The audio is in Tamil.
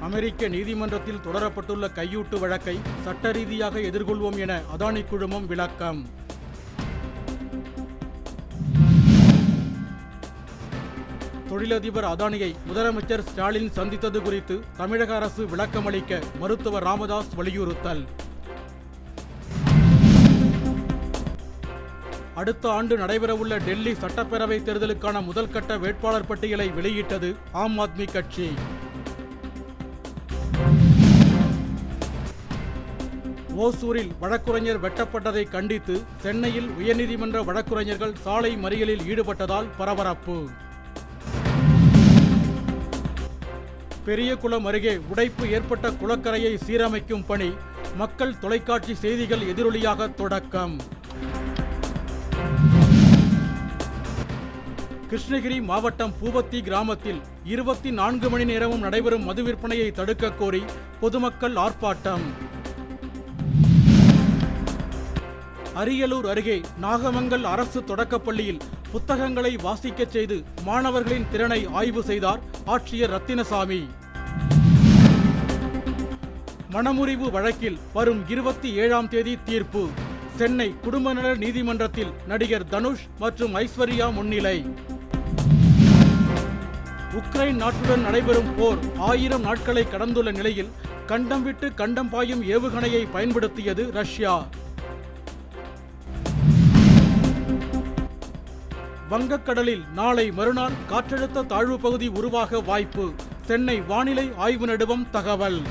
அமெரிக்க நீதிமன்றத்தில் தொடரப்பட்டுள்ள கையூட்டு வழக்கை சட்ட ரீதியாக எதிர்கொள்வோம் என அதானி குழுமம் விளக்கம். தொழிலதிபர் அதானியை முதலமைச்சர் ஸ்டாலின் சந்தித்தது குறித்து தமிழக அரசு விளக்கமளிக்க மருத்துவர் ராமதாஸ் வலியுறுத்தல். அடுத்த ஆண்டு நடைபெறவுள்ள டெல்லி சட்டப்பேரவை தேர்தலுக்கான முதல் கட்ட வேட்பாளர் பட்டியலை வெளியிட்டது ஆம் ஆத்மி கட்சி. ஓசூரில் வழக்குரைஞர் வெட்டப்பட்டதை கண்டித்து சென்னையில் உயர்நீதிமன்ற வழக்குரைஞர்கள் சாலை மறியலில் ஈடுபட்டதால் பரபரப்பு. பெரியகுளம் அருகே உடைப்பு ஏற்பட்ட குளக்கரையை சீரமைக்கும் பணி மக்கள் தொலைக்காட்சி செய்திகள் எதிரொலியாக தொடக்கம். கிருஷ்ணகிரி மாவட்டம் பூவத்தி கிராமத்தில் இருபத்தி நான்கு மணி நேரமும் நடைபெறும் மது விற்பனையை தடுக்க கோரி பொதுமக்கள் ஆர்ப்பாட்டம். அரியலூர் அருகே நாகமங்கல் அரசு தொடக்கப்பள்ளியில் புத்தகங்களை வாசிக்கச் செய்து மாணவர்களின் திறனை ஆய்வு செய்தார் ஆட்சியர் ரத்தினசாமி. மணமுறிவு வழக்கில் வரும் இருபத்தி ஏழாம் தேதி தீர்ப்பு. சென்னை குடும்ப நல நீதிமன்றத்தில் நடிகர் தனுஷ் மற்றும் ஐஸ்வர்யா முன்னிலை. உக்ரைன் நாட்டுடன் நடைபெறும் போர் ஆயிரம் நாட்களை கடந்துள்ள நிலையில் கண்டம் விட்டு கண்டம் பாயும் ஏவுகணையை பயன்படுத்தியது ரஷ்யா. வங்கக்கடலில் நாளை மறுநாள் காற்றழுத்த தாழ்வு பகுதி உருவாக வாய்ப்பு. சென்னை வானிலை ஆய்வு நடுவம் தகவல்.